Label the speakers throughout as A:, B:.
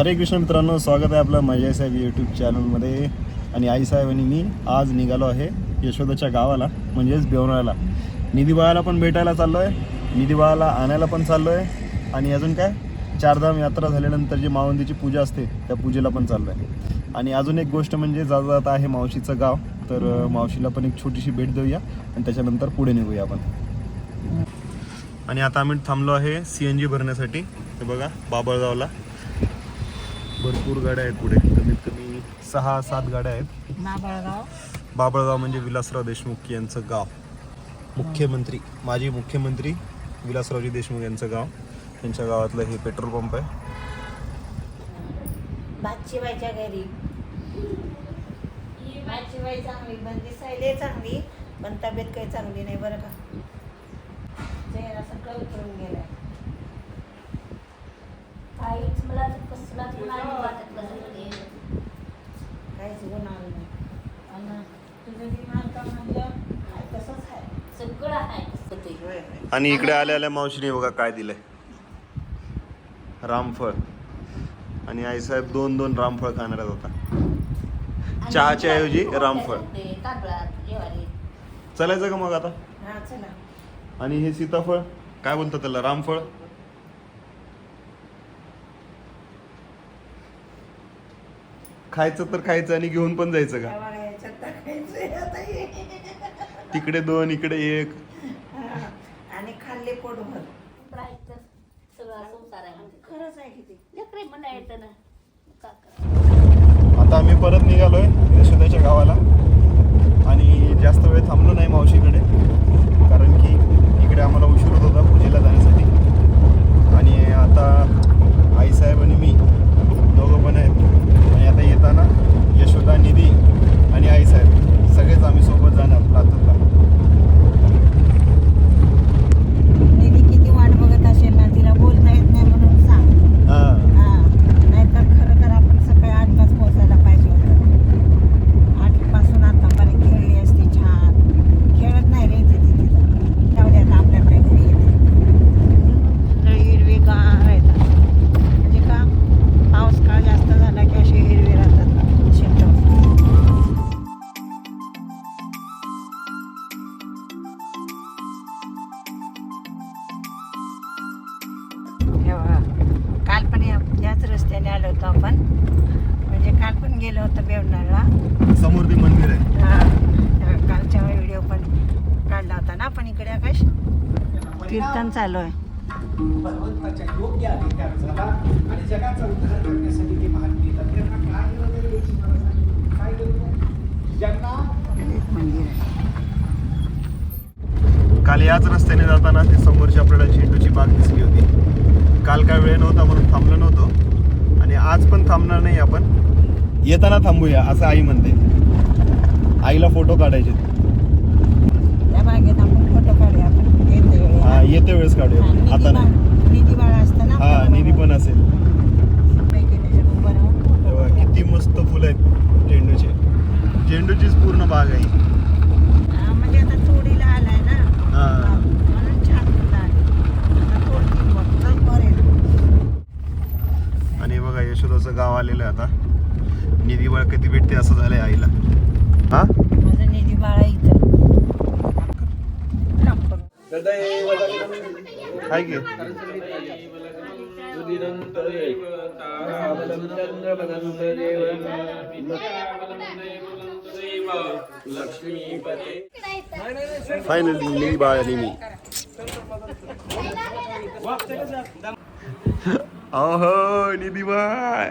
A: हरे कृष्ण मित्रांनो स्वागत आहे आपलं मजा साहेब यूट्यूब चॅनलमध्ये आणि आईसाहेब आणि मी आज निघालो आहे यशोदाच्या गावाला म्हणजेच बेवणाला निधीबाळाला पण भेटायला चाललो आहे निधीबाळाला आणायला पण चाललो आहे आणि अजून काय? चारधाम यात्रा झाल्यानंतर जी मावंदीची पूजा असते त्या पूजेला पण चाललो आहे आणि अजून एक गोष्ट म्हणजे जाता जाता आहे मावशीचं गाव तर मावशीला पण एक छोटीशी भेट देऊया आणि त्याच्यानंतर पुढे निघूया आपण. आणि आता आम्ही थांबलो आहे सी एन जी भरण्यासाठी. हे बघा बाबळगावला. भरपूर गाड्या आहेत पुढे. कमीत कमी सहा सात गाड्या आहेत. बाबळगाव म्हणजे विलासराव देशमुख यांचं गाव. मुख्यमंत्री माजी मुख्यमंत्री विलासरावजी देशमुख यांचं गाव. त्यांच्या गावातलं हे पेट्रोल पंप आहे.
B: घरी. चांगली पण दिसायला चांगली. पण तब्येत काही चांगली नाही बरं का. चेहरा सगळं उतरून गेलाय.
C: काहीच मला
B: काहीच नाही आणि
A: इकडे आल्या आल्या मावशीने बघा काय दिलंय. रामफळ. आणि आईसाहेब दोन दोन रामफळ खाणार
C: आणि
A: चहाच्या ऐवजी रामफळ.
C: होते,
A: चालायचं का मग आता?
B: चला.
A: आणि हे सीताफळ काय बोलतात त्याला? रामफळ? खायचं तर खायचं आणि घेऊन पण जायचं का?
B: गावाला याच्यात टाकायचं आता हे.
A: तिकडे दोन इकडे एक.
B: हा. आणि खाल्ले पोटभर.
C: राहायचं सगळं संसार आहे म्हणते.
B: खरंच आहे किती.
C: लेकरे म्हणा येतं ना. का करा?
A: आता आम्ही परत निघालोय यशोदाच्या गावाला. आणि जास्त वेळ थांबलो नाही मावशीकडे.
B: रस्त्याने आलो होतो आपण. म्हणजे काल पण गेलो होतो बेवनाळला
A: समोर ते मंदिर आहे.
B: हा, कालच्या व्हिडिओ पण काढला होता ना आपण इकडे आकाश? कीर्तन चालू आहे.
D: भगवंताच्या योग्य अधिकार झाला आणि जगाचा उद्धार करण्यासाठी ते महान केलं त्यांना काय वगैरे याची मला सांगितलं. काय केलं ज्यांना
B: एक मंदिर आहे.
A: काल याच रस्त्याने जाताना ते समोरची आपल्याला झेंडूची बाग दिसली होती. काल काय वेळ नव्हता म्हणून थांबलो नव्हतो. आणि आज पण थांबणार नाही आपण. येताना थांबूया असं आई म्हणते. आईला फोटो काढायचे.
B: त्या बागेत आपण फोटो काढूया आपण. येते.
A: हा येते वेळेस काढूया. आता नाही.
B: निधी बाळा
A: हा निधी पण असेल. तेव्हा किती मस्त फुलं आहेत झेंडूचे. झेंडूचीच पूर्ण बाग आहे.
B: म्हणजे आता तोडीला आलाय ना.
A: हा.
B: हा, म्हणून छान फुलं आली आता तोडतील मग तर बरेल
A: आणि बघा यशोदाचं गाव आलेलं आहे आता. निधी बाळ कधी भेटते असं झालंय आईला. हा?
B: माझं निधी बाळा इथं.
A: काय की. फायनली निधी बाळ आणि मी. अहो निधी बाळ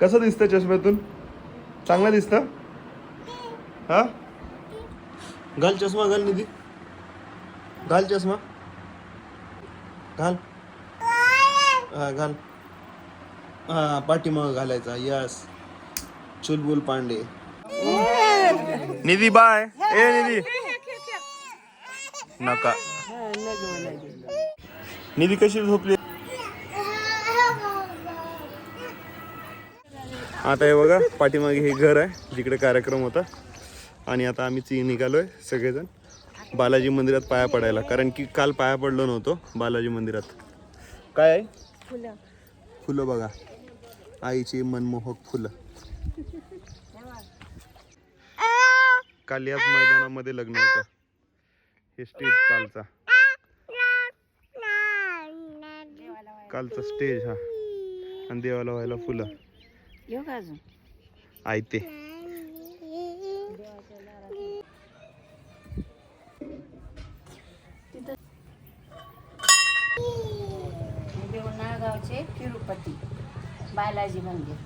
A: कसं दिसतं चष्म्यातून? चांगलं दिसतं? हा? घाल चष्मा घाल निधी. घाल चष्मा. घाल. हा घाल. हा पाठीमाग घालायचा. यस. चुलबुल पांडे. निधी बाय. ए निधी. नका. निधी कशी झोपली? आता हे बघा पाठीमागे हे घर आहे जिकडे कार्यक्रम होता. आणि आता आम्ही ची निघालोय सगळेजण. बालाजी मंदिरात पाया पडायला. कारण की काल पाया पडलो नव्हतो बालाजी मंदिरात. काय आहे
B: फुलं
A: फुलं बघा. आईची मनमोहक फुलं. काल याच मैदानामध्ये लग्न होतं. हे स्टेज कालचा. कालचा स्टेज हा. आणि देवाला व्हायला फुलं.
B: येऊ का अजून?
A: आयते
B: नागावचे तिरुपती. बालाजी मंदिर.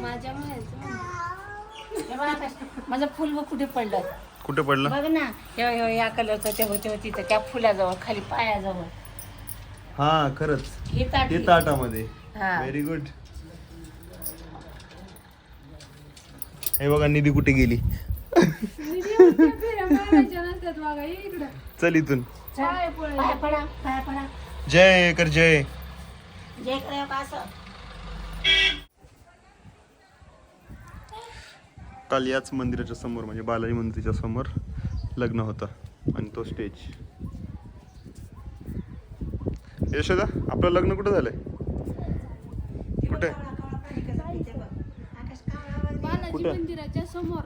C: माझ्या
B: माझं फुल कुठे पडलं?
A: कुठे पडलं?
B: बघ ना हे- हे- या कलरचं ते होते तिथं त्या फुलाजवळ खाली पायाजवळ.
A: हा खरंच.
B: हे ताट
A: हे ताटामध्ये.
B: हा.
A: व्हेरी गुड हे बघा निधी कुठे गेली?
C: फेऱ्या मारायच्या नसतात बघा ये इकडं.
A: चल इथून.
C: पाय पळे
B: पाया पडा पाया पडा.
A: जय कर जय.
B: जे कडे का असं.
A: काल याच मंदिराच्या समोर म्हणजे बालाजी मंदिराच्या समोर लग्न होतं आणि तो स्टेज यशोदा आपलं लग्न कुठं झालंय? कुठे?
C: बालाजी
A: कुठं?
C: मंदिराच्या समोर.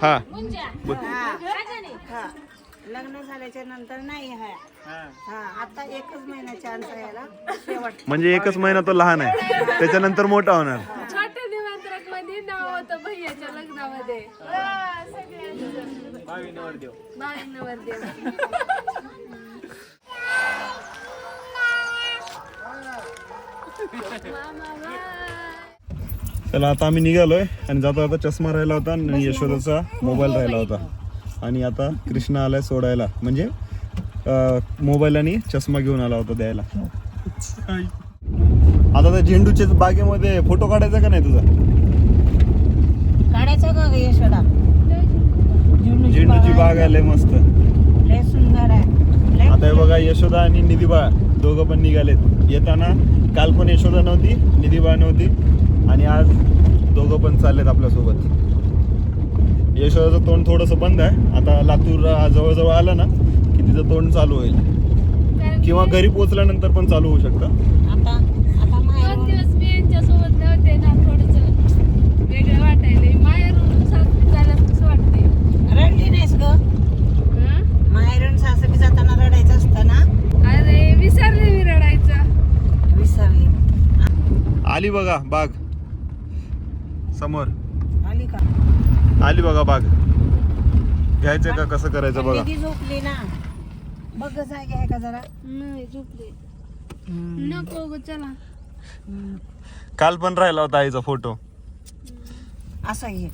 A: हा.
B: हा. लग्न झाल्याच्यानंतर नाही हा हा आता एकच महिना चान्स आहे याला. शेवट
A: म्हणजे एकच महिना तो लहान आहे. त्याच्यानंतर मोठा होणार.
C: छोट्या निमंत्रकमध्ये नाव होतं भैयाच्या लग्नामध्ये. हा, सगळ्यांचं.
A: चला आता आम्ही निघालोय आणि जाता आता चष्मा राहिला होता आणि यशोदाचा मोबाईल राहिला होता. आणि आता कृष्णा आलाय सोडायला. म्हणजे मोबाईल आणि चष्मा घेऊन आला होता द्यायला. आता त्या झेंडूच्या बागेमध्ये फोटो काढायचा का नाही तुझा?
B: काढायचं का यशोदा?
A: झेंडूची बाग आले मस्त.
B: सुंदर आहे.
A: आता हे बघा यशोदा आणि निधिबा दोघं पण निघालेत. येताना काल पण यशोदा नव्हती निधिबा नव्हती आणि आज दोघं पण चाललेत आपल्यासोबत यशोदाचं तोंड थोडंसं बंद आहे. आता लातूर जवळजवळ आलं ना की तिचं तोंड चालू होईल. किंवा घरी पोहोचल्यानंतर पण चालू होऊ शकतं
B: आता आता
C: दोन
B: माहेरून
C: दिवस मी यांच्यासोबत नव्हते ना थोडस वेगळं वाटायलंय माहेरून सासरी जायला कसं वाटते
B: रडली नाहीस ग माहेरून सासरी जाताना रडायचं असतं ना
C: अरे विसरले मी रडायचं
B: विसरली
A: आली बघा बाग. समोर.
B: आली का?
A: आली बघा बाग. घ्यायचं का कसं करायचं बघा?
B: दीदी झोपली ना? बघ जागे आहे का जरा.
C: नाही झोपले. नको ग चला.
A: काल पण राहिला होता आईचा फोटो.
B: असं घे.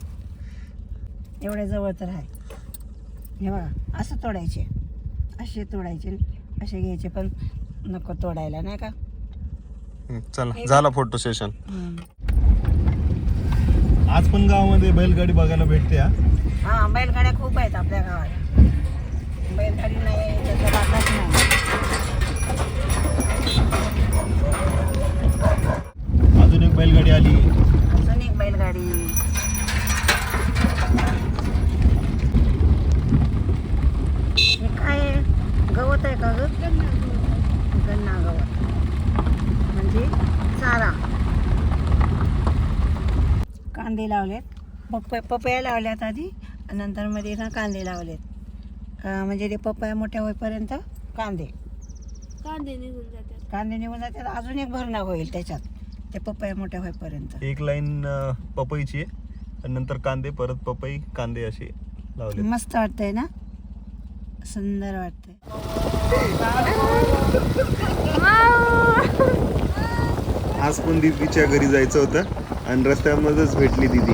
B: एवढ्या जवळ तर आहे. हे बघा असं तोडायचे. असे तोडायचे असे घ्यायचे पण नको तोडायला नाही का?
A: चला झाला फोटो सेशन आज पण गावामध्ये बैलगाडी बघायला भेटते हा?
B: हा बैलगाड्या खूप आहेत आपल्या गावात. बैलगाडी नाही त्याचा बागाच नाही
A: अजून एक बैलगाडी आली
B: अजून एक बैलगाडी हे काय आहे गवत आहे का ग गन्ना गवत म्हणजे चारा कांदे लावलेत. पप पपया लावल्यात आधी नंतर मध्ये ना कांदे लावलेत. म्हणजे ते पपया मोठ्या होईपर्यंत कांदे.
C: कांदे निघून जातात.
B: कांदे निघून जातात अजून एक भरणा होईल त्याच्यात. ते पपया मोठ्या होईपर्यंत.
A: एक लाईन पपईची आणि नंतर कांदे परत पपई कांदे असे लावले
B: मस्त वाटतंय ना? सुंदर वाटतंय.
A: आज पण दीदीच्या घरी जायचं होतं. आणि रस्त्यामध्येच भेटली दीदी.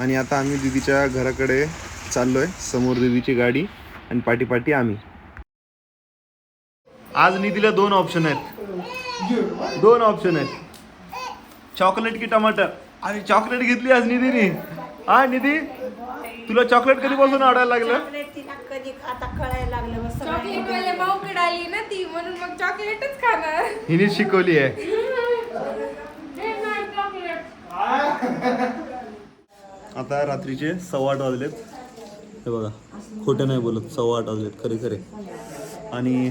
A: आणि आता आम्ही दीदीच्या घराकडे चाललोय समोर दीदीची गाडी आणि पाठीपाठी आम्ही. आज निधीला दोन ऑप्शन आहेत. दोन ऑप्शन आहेत. चॉकलेट की टमाटर. अरे चॉकलेट घेतली आज निधीने. हा निधी? तुला चॉकलेट कधीपासून आवडायला लागलं
B: चॉकलेट तिला कधी आता कळायला लागलं? मग
C: चॉकलेट वाले आली ना ती म्हणून मग चॉकलेटच खाणार.
A: हिने शिकवली आहे.
C: हे
A: आता रात्रीचे सव्वा आठ वाजलेत. हे बघा खोटं नाही बोलत सव्वा आठ वाजलेत खरे खरे. आणि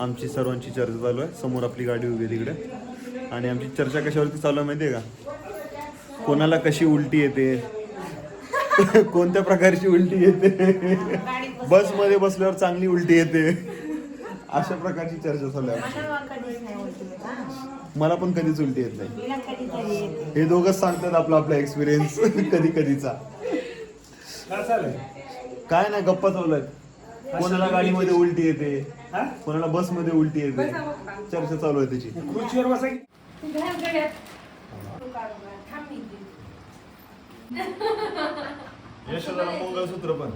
A: आमची सर्वांची चर्चा चालू आहे. समोर आपली गाडी उभी आहे तिकडे. आणि आमची चर्चा कशावरती चालू आहे माहिती आहे का? कोणाला कशी उलटी येते? कोणत्या प्रकारची उलटी येते? बसमध्ये बसल्यावर चांगली उलटी येते. अशा प्रकारची चर्चा चालू आहे.
B: मला कधीच नाही होती हा.
A: मला पण कधीच उलटी येत नाही. हे दोघंच सांगतात आपला आपला एक्सपिरियन्स कधी कधीचा. काय नाही गप्पा चालू आहेत. कोणाला गाडीमध्ये उलटी येते? कोणाला बसमध्ये उलटी येते? चर्चा चालू आहे त्याची. यशोदाला मंगळसूत्र पण.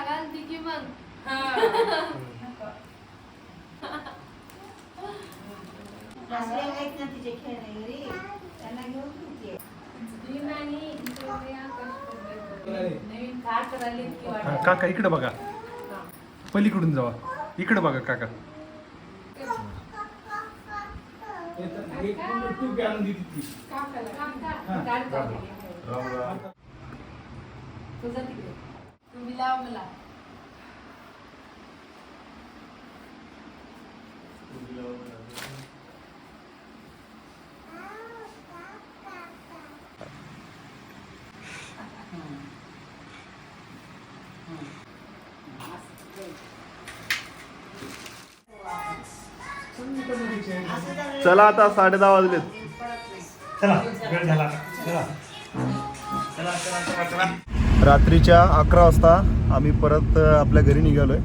C: घालती की मग.
B: असले आहेत ना तिचे खेळणे घरी. त्यांना घेऊन.
E: हा, काका इकडे बघा. पलीकडून जावा. इकडे बघा काका.
D: एक टूप आणून दिली ती.
C: तुम्ही लाव मला.
A: चला आता साडे दहा वाजलेत.
D: चला वेळ झाला. चला.
A: रात्रीच्या अकरा वाजता आम्ही परत आपल्या घरी निघालोय.